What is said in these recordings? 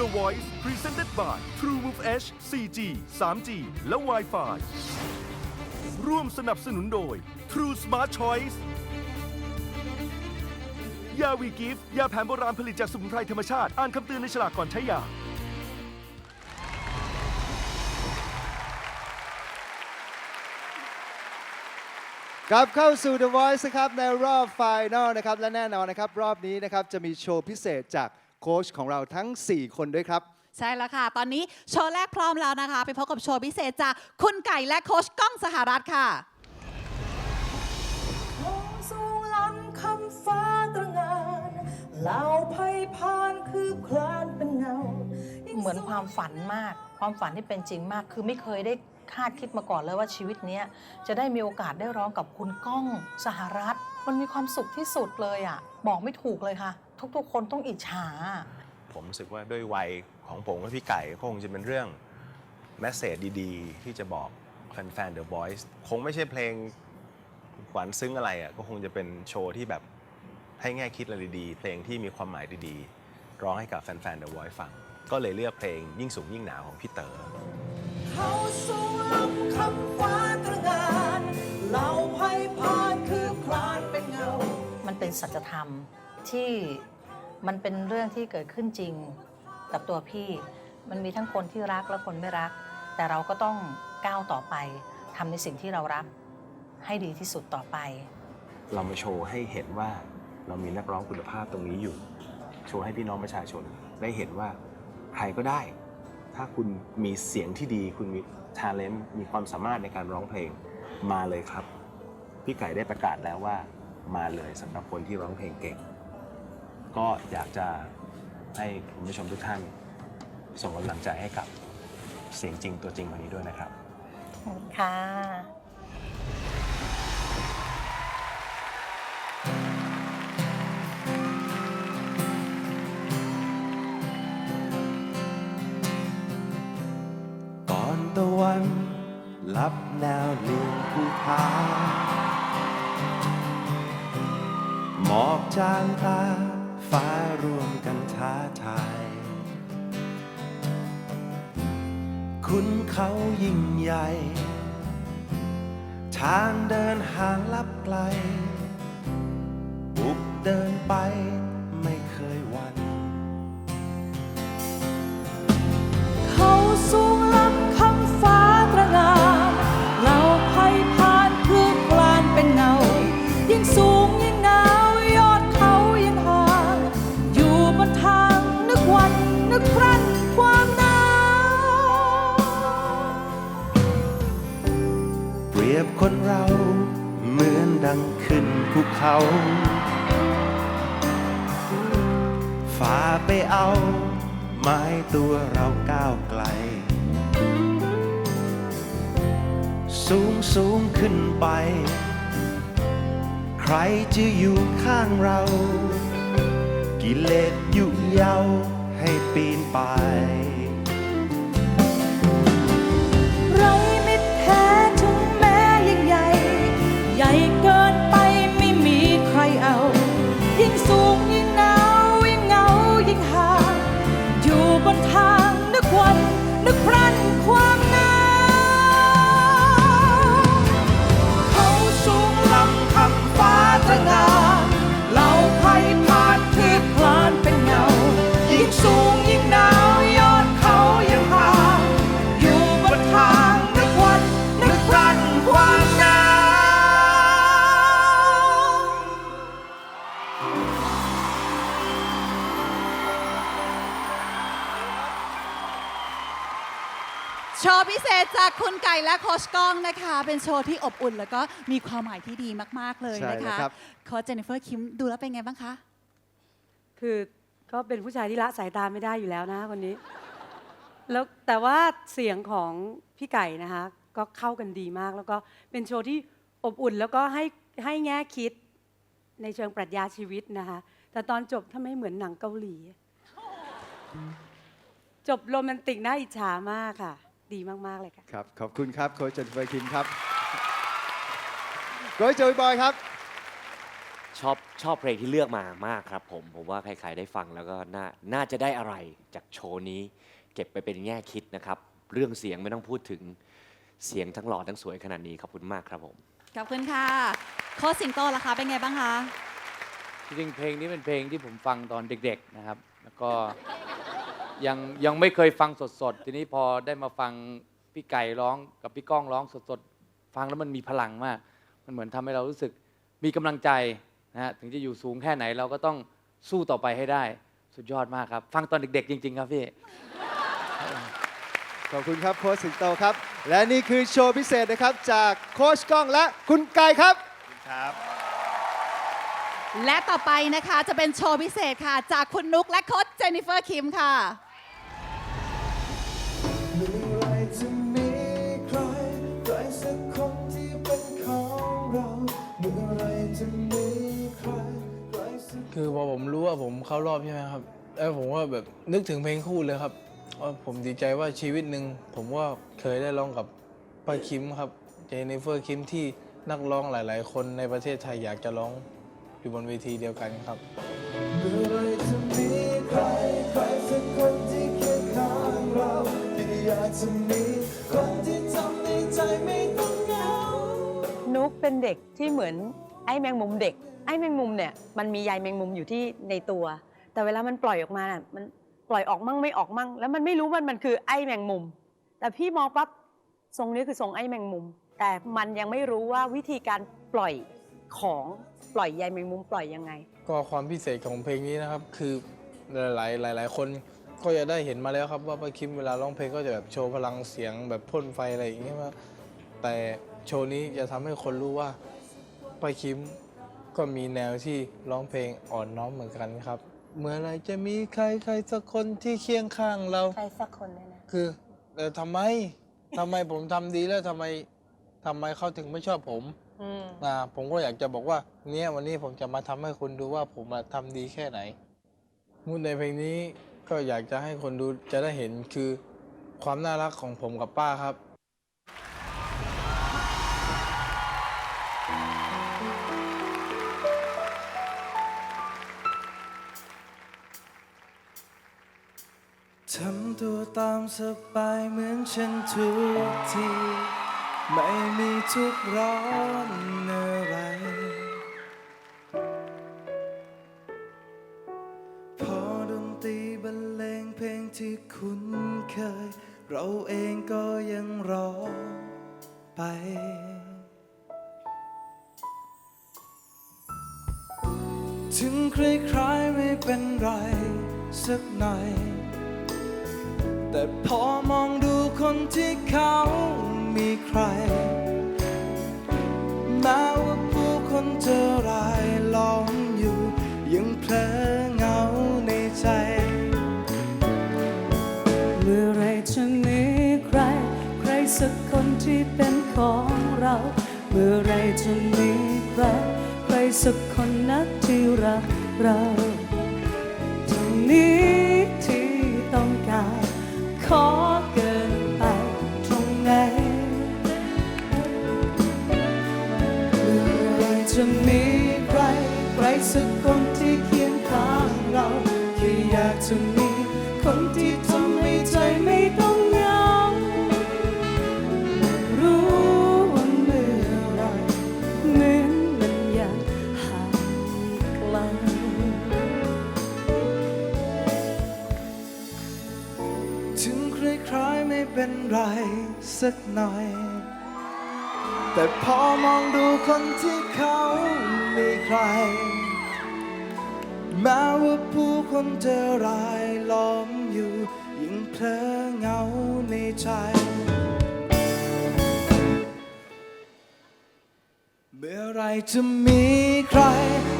The Voice Presented by TrueMove H 4G 3G และ Wi-Fi ร่วมสนับสนุนโดย True Smart Choice ยาวีกิฟต์ยาแผนโบราณผลิตจากสมุนไพรธรรมชาติ อ่านคำเตือนในฉลากก่อนใช้ยา กลับเข้าสู่ The Voice นะครับในรอบไฟนอลนะครับและแน่นอนนะครับ รอบนี้นะครับจะมีโชว์พิเศษจาก โค้ชของเราทั้ง 4 คนด้วยครับ ใช่แล้วค่ะ ตอนนี้โชว์แรกพร้อมแล้วนะคะ ไปพบกับโชว์พิเศษจากคุณไก่และโค้ชก้องสหรัฐค่ะมองสูงล้ำคำฟ้าตระหงานเหล่าภัยพานคือคลานเป็นเงาเหมือนความฝันมาก ความฝันที่เป็นจริงมาก คือไม่เคยได้คาดคิดมาก่อนเลยว่าชีวิตเนี้ยจะได้มีโอกาสได้ร้องกับคุณก้องสหรัฐ มันมีความสุขที่สุดเลยอะ บอกไม่ถูกเลยค่ะ ทุกๆ คนต้องอิจฉา ผมรู้สึกว่าด้วยวัยของผมกับพี่ไก่ก็คงจะเป็นเรื่องแมสเซจดีๆ ที่จะบอกแฟนๆ The Voice คงไม่ใช่เพลงหวานซึ้งอะไรอะก็คงจะเป็นโชว์ที่แบบให้แง่คิดอะไรดีๆ เพลงที่มีความหมายดีๆ ร้องให้กับแฟนๆ The Voice ฟัง ก็เลยเลือกเพลงยิ่งสูงยิ่งหนาวของพี่เต๋อเขาสูงล้ำคำฟ้าตระหงานเหล่าภัยพานคือคลานเป็นเงา มันเป็นสัจธรรม ที่มันเป็นเรื่องที่เกิดขึ้นจริงกับตัวพี่ มันมีทั้งคนที่รักและคนไม่รัก แต่เราก็ต้องก้าวต่อไปทำในสิ่งที่เรารักให้ดีที่สุดต่อไป เรามาโชว์ให้เห็นว่าเรามีนักร้องคุณภาพตรงนี้อยู่ โชว์ให้พี่น้องประชาชนได้เห็นว่าใครก็ได้ ถ้าคุณมีเสียงที่ดีคุณมีท ALENT มีความสามารถในการร้องเพลงมาเลยครับ พี่ไก่ได้ประกาศแล้วว่ามาเลยสำหรับคนที่ร้องเพลงเก่ง ก็อยากจะให้คุณผู้ชมทุกท่านส่งกำลังใจให้กับเสียงจริงตัวจริงคนนี้ด้วยนะครับค่ะก่อนตะวันลับแนวเลียงภูผาหมอกจางตา ฟ้ารวมกันท้าทาย คุณเขายิ่งใหญ่ ทางเดินห่างลับไกล บุกเดินไปไม่เคยวัน เขา ฝ่าไปเอา ไม้ตัวเราก้าวไกล สูงสูงขึ้นไป ใครจะอยู่ข้างเรา กิเลสยุเยาให้ปีนไป จากคุณไก่และโค้ชก้องนะคะ เป็นโชว์ที่อบอุ่น แล้วก็มีความหมายที่ดีมาก ๆ เลยใช่นะแล้วคะครับ โค้ชเจนนิเฟอร์คิมดูแล้วเป็นไงบ้างคะ คือก็เป็นผู้ชายที่ละสายตาไม่ได้อยู่แล้วนะคนนี้ แล้วแต่ว่าเสียงของพี่ไก่นะคะ ก็เข้ากันดีมาก แล้วก็เป็นโชว์ที่อบอุ่น แล้วก็ให้ให้แง่คิดในเชิงปรัชญาชีวิตนะคะ แต่ตอนจบถ้าไม่เหมือนหนังเกาหลี จบโรแมนติกน่าอิจฉามากค่ะ ดีมาก ๆ เลยค่ะ ครับ ขอบคุณครับโค้ชเจนนิเฟอร์คิมครับโค้ชโจยบอยครับโชชอบชอบเพลงที่เลือกมามากครับผม ผมว่าใครๆได้ฟังแล้วก็น่าน่าจะได้อะไรจากโชว์นี้ เก็บไปเป็นแง่คิดนะครับ เรื่องเสียงไม่ต้องพูดถึงเสียงทั้งหล่อทั้งสวยขนาดนี้ขอบคุณมากครับผม ขอบคุณค่ะ โค้ชสิงโตล่ะคะเป็นไงบ้างคะ จริงๆเพลงนี้เป็นเพลงที่ผมฟังตอนเด็ก ๆนะครับ แล้วก็ ยังยังไม่เคยฟังสดๆ ทีนี้พอได้มาฟังพี่ไก่ร้องกับพี่ก้องร้องสดๆ ฟังแล้วมันมีพลังมาก มันเหมือนทำให้เรารู้สึกมีกำลังใจนะฮะถึงจะอยู่สูงแค่ไหนเราก็ต้องสู้ต่อไปให้ได้ สุดยอดมากครับ ฟังตอนเด็กๆ จริง ๆ ครับพี่ ขอบคุณครับโค้ชสิงโตครับ และนี่คือโชว์พิเศษนะครับ จากโค้ชก้องและคุณไก่ครับและต่อไปนะคะจะเป็นโชว์พิเศษค่ะ จากคุณนุกและโค้ชเจนนิเฟอร์คิมค่ะ คือพอผมรู้ว่าผมเข้ารอบใช่ไหมครับ แล้วผมว่าแบบนึกถึงเพลงคู่เลยครับว่าผมดีใจว่าชีวิตหนึ่งผมว่าเคยได้ร้องกับป้าคิมครับเจเนฟเฟอร์คิมที่นักร้องหลาย ๆ คนในประเทศไทยอยากจะร้องอยู่บนเวทีเดียวกันครับเมื่อไรจะมีใครใครสักคนที่เคียงข้างเราที่อยากจะมีคนที่ทำให้ใจไม่ต้องเหงานุกเป็นเด็กที่เหมือนไอ้แมงมุมเด็ก อ้แมงมุมเนี่ยมันมีใยแมงมุมอยู่ที่ในตัว แต่เวลามันปล่อยออกมาน่ะมันปล่อยออกมั่งไม่ออกมั่ง แล้วมันไม่รู้มันมันคือไอ้แมงมุม แต่พี่มองปั๊บทรงนี้คือทรงไอ้แมงมุม แต่มันยังไม่รู้ว่าวิธีการปล่อยของปล่อยใยแมงมุมปล่อยยังไง ก็ความพิเศษของเพลงนี้นะครับ คือหลายๆหลายคนก็จะได้เห็นมาแล้วครับ ว่าป้าคิมเวลาร้องเพลงก็จะแบบโชว์พลังเสียงแบบพ่นไฟอะไรอย่างเงี้ยว่าแต่โชว์นี้จะทำให้คนรู้ว่าป้าคิม ก็มีแนวที่ร้องเพลงอ่อนน้อมเหมือนกันครับ เมื่อไหรจะมีใครใครสักคนที่เคียงข้างเรา ใครสักคนเนี่ยนะ คือเออทำไมทำไมผมทำดีแล้วทำไมทำไมเขาถึงไม่ชอบผมอืมนะผมก็อยากจะบอกว่า เนี่ยวันนี้ผมจะมาทำให้คุณดูว่าผมอะทำดีแค่ไหนมูดในเพลงนี้ก็อยากจะให้คนดูจะได้เห็นคือ ความน่ารักของผมกับป้าครับ ทำตัวตามสบายเหมือนฉันทุกที ไม่มีทุกร้อนอะไร พอดนตรีบรรเลงเพลงที่คุ้นเคย เราเองก็ยังร้องไปถึงใครๆไม่เป็นไร สักหน่อย แต่พอมองดูคนที่เขามีใครแม้ว่าผู้คนจะรายล้อมอยู่ ยังเพลอเหงาในใจ เมื่อไรจะมีใคร ใครสักคนที่เป็นของเรา เมื่อไรจะมีใคร ใครสักคนนักที่รักเราเท่านี้ที่ต้องการ ขอเกินไปตรงไหนเมื่อไรจะมีใครใครสักคนที่เคียงข้างเราแค่อยากจะมีคนที่ ไรสักหน่อย แต่พอมองดูคนที่เขามีใคร แม้ว่าผู้คนจะรายล้อมอยู่ยังเพลอเหงาในใจ เมื่อไรจะมีใคร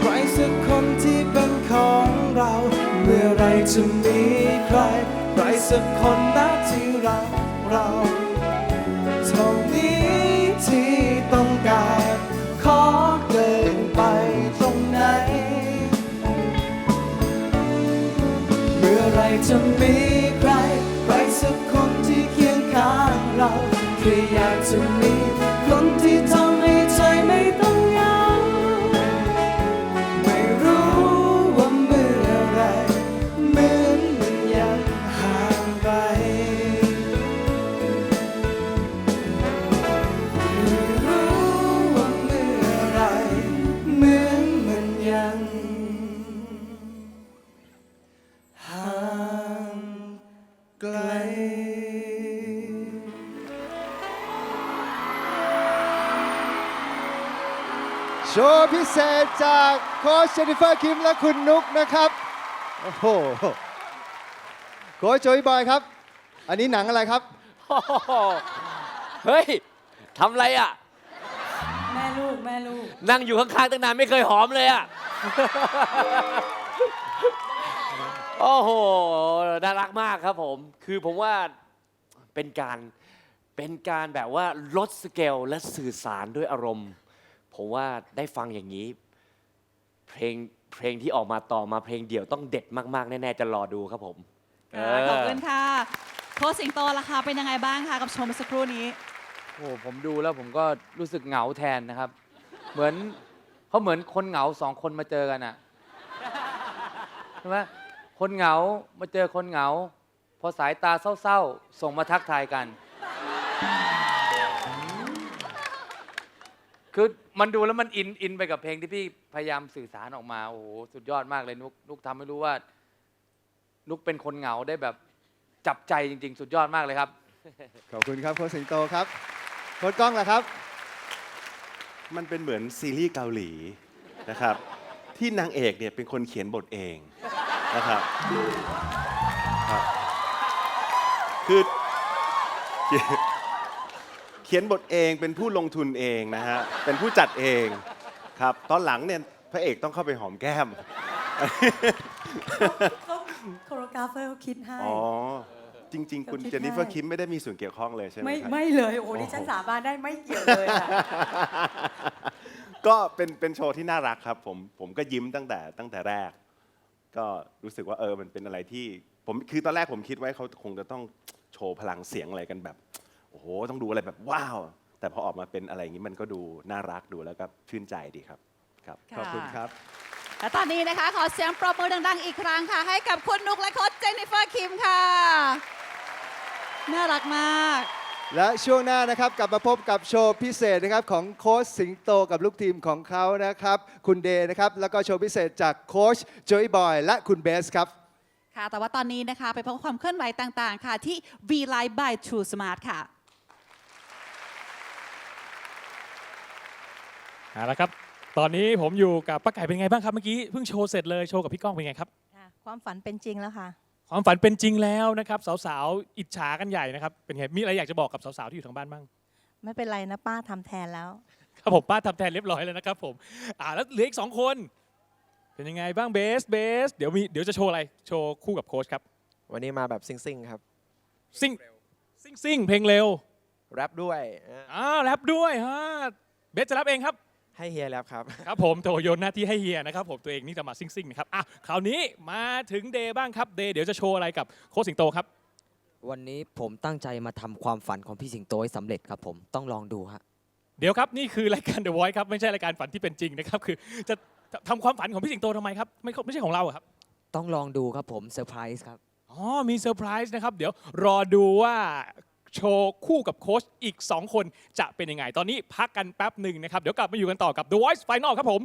ใครสักคนที่เป็นของเรา เมื่อไรจะมีใคร ใครสักคนนะที่ เราเท่านี้ที่ต้องการ ขอเดินไปตรงไหน เมื่อไรจะมี พิเศษจากโค้ชเจนนิเฟอร์คิมและคุณนุกนะครับ โอ้โหโค้ชโจยบอยครับ อันนี้หนังอะไรครับ โอ้โหเฮ้ยทำอะไรอะ แม่ลูกแม่ลูก นั่งอยู่ข้างๆตั้งนานไม่เคยหอมเลยอะ โอ้โห น่ารักมากครับผม คือผมว่าเป็นการเป็นการแบบว่าลดสเกลและสื่อสารด้วยอารมณ์ ผมว่าได้ฟังอย่างนี้ เพลงเพลงที่ออกมาต่อมาเพลงเดี่ยวต้องเด็ดมากๆ แน่ๆ จะรอดูครับผมค่ะขอบคุณค่ะโค้ชสิงโตล่ะคะเป็นยังไงบ้างคะกับโชว์เมื่อสักครู่นี้ โอ้โหผมดูแล้วผมก็รู้สึกเหงาแทนนะครับ เหมือนเขาเหมือนคนเหงาสองคนมาเจอกันอะใช่ไหมคนเหงามาเจอคนเหงา พอสายตาเศร้าๆ ส่งมาทักทายกัน คือมันดูแล้วมันอินอินไปกับเพลงที่พี่พยายามสื่อสารออกมาโอ้โหสุดยอดมากเลยนุกนุกทำให้รู้ว่า นุกเป็นคนเหงาได้แบบจับใจจริง ๆ สุดยอดมากเลยครับ ขอบคุณครับโค้ชสิงโตครับโค้ชก้องล่ะครับ มันเป็นเหมือนซีรีส์เกาหลีนะครับ ที่นางเอกเนี่ยเป็นคนเขียนบทเองนะครับครับคือเขียนเขียนบทเองเป็นผู้ลงทุนเองนะฮะเป็นผู้จัดเองครับ ตอนหลังเนี่ยพระเอกต้องเข้าไปหอมแก้มโคโรกราฟเฟอร์เขาคิดให้อ๋อจริง ๆ คุณเขาคิดเจนนิเฟอร์ให้คิมไม่ได้มีส่วนเกี่ยวข้องเลยใช่ไหมไม่ครับไม่เลยโอ้โหดิฉันสาบานได้ไม่เกี่ยวเลยอะก็เป็นเป็นโชว์ที่น่ารักครับผมผมก็ยิ้มตั้งแต่ตั้งแต่แรก ก็รู้สึกว่าเออมันเป็นอะไรที่ผมคือตอนแรกผมคิดไว้เขาคงจะต้องโชว์พลังเสียงอะไรกันแบบ โอ้โหต้องดูอะไรแบบว้าว แต่พอออกมาเป็นอะไรอย่างนี้มันก็ดูน่ารักดูแล้วก็ชื่นใจดีครับครับค่ะขอบคุณครับ และตอนนี้นะคะ ขอเสียงปรบมือดังๆ อีกครั้งค่ะ ให้กับคุณนุกและโค้ชเจนนิเฟอร์คิมค่ะ น่ารักมาก และช่วงหน้านะครับกลับมาพบกับโชว์พิเศษนะครับของโค้ชสิงโตกับลูกทีมของเขานะครับ คุณเดย์นะครับ แล้วก็โชว์พิเศษจากโค้ชโจยบอยและคุณเบสครับ ค่ะ แต่ว่าตอนนี้นะคะ ไปพบกับความเคลื่อนไหวต่างๆ ค่ะที่ V Live by True Smart ค่ะ เอาละครับ ตอนนี้ผมอยู่กับป้าไก่เป็นไงบ้างครับเมื่อกี้เพิ่งโชว์เสร็จเลยโชว์กับพี่ก้องเป็นไงครับ ค่ะความฝันเป็นจริงแล้วค่ะ ความฝันเป็นจริงแล้วนะครับ สาวๆอิจฉากันใหญ่นะครับเป็นไงมีอะไรอยากจะบอกกับสาวๆที่อยู่ทางบ้านบ้างไม่เป็นไรนะป้าทำแทนแล้ว ครับผมป้าทำแทนเรียบร้อยแล้วนะครับผมอ่าแล้วเหลืออีกสองคน เป็นยังไงบ้างเบสเบสเดี๋ยวมีเดี๋ยวจะโชว์อะไรโชว์คู่กับโค้ชครับวันนี้มาแบบซิ่งๆครับซิ่งซิ่งซิ่งเพลงเร็วแรปด้วยอ่าแรปด้วยฮะเบสจะแรปเองครับ ให้เฮียแรปครับ ครับผมโตโยนหน้าที่ให้เฮียนะครับผมตัวเองนี่จะมาซิ่งซิ่งนะครับอะคราวนี้มาถึงเดย์บ้างครับเดย์เดี๋ยวจะโชว์อะไรกับโค้ชสิงโตครับ วันนี้ผมตั้งใจมาทำความฝันของพี่สิงโตให้สำเร็จครับผมต้องลองดูฮะ เดี๋ยวครับนี่คือรายการ The Voice ครับไม่ใช่รายการฝันที่เป็นจริงนะครับคือจะทำความฝันของพี่สิงโตทำไมครับไม่ไม่ใช่ของเราอะครับต้องลองดูครับผมเซอร์ไพรส์ครับ อ๋อมีเซอร์ไพรส์นะครับเดี๋ยวรอดูว่า โชว์คู่กับโค้ชอีก 2 คนจะเป็นยังไง ตอนนี้พักกันแป๊บหนึ่งนะครับ เดี๋ยวกลับมาอยู่กันต่อกับ The Voice Final ครับผม